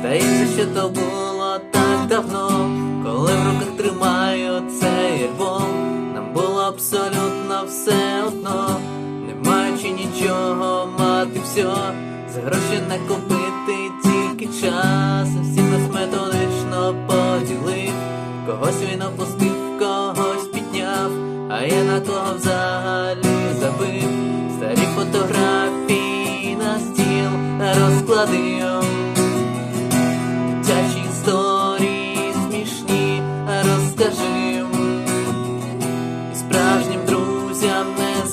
Здається, що то було так давно, коли в руках тримаю цей альбом. Нам було абсолютно все одно, не маючи нічого мати все, за гроші не купити тільки час. Всі нас методично поділив, когось він опустив, когось підняв, а я на кого взагалі забив. Старі фотографії на стіл розкладив.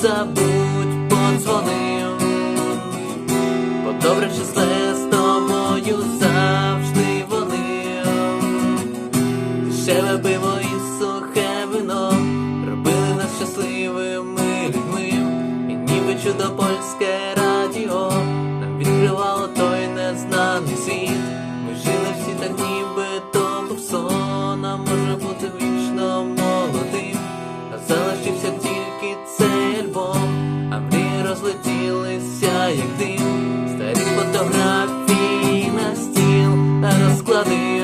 Забудь подзвонив. Бо добре числе з тобою завжди вони. Ще пиво і сухе вино робили нас щасливими людьми. І ніби чудо польське розлетілися, як дим. Старі фотографії на стіл розклади,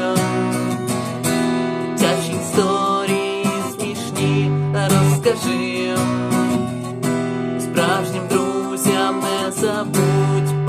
Дитячі історії смішні розкажи. Справжнім друзям не забудь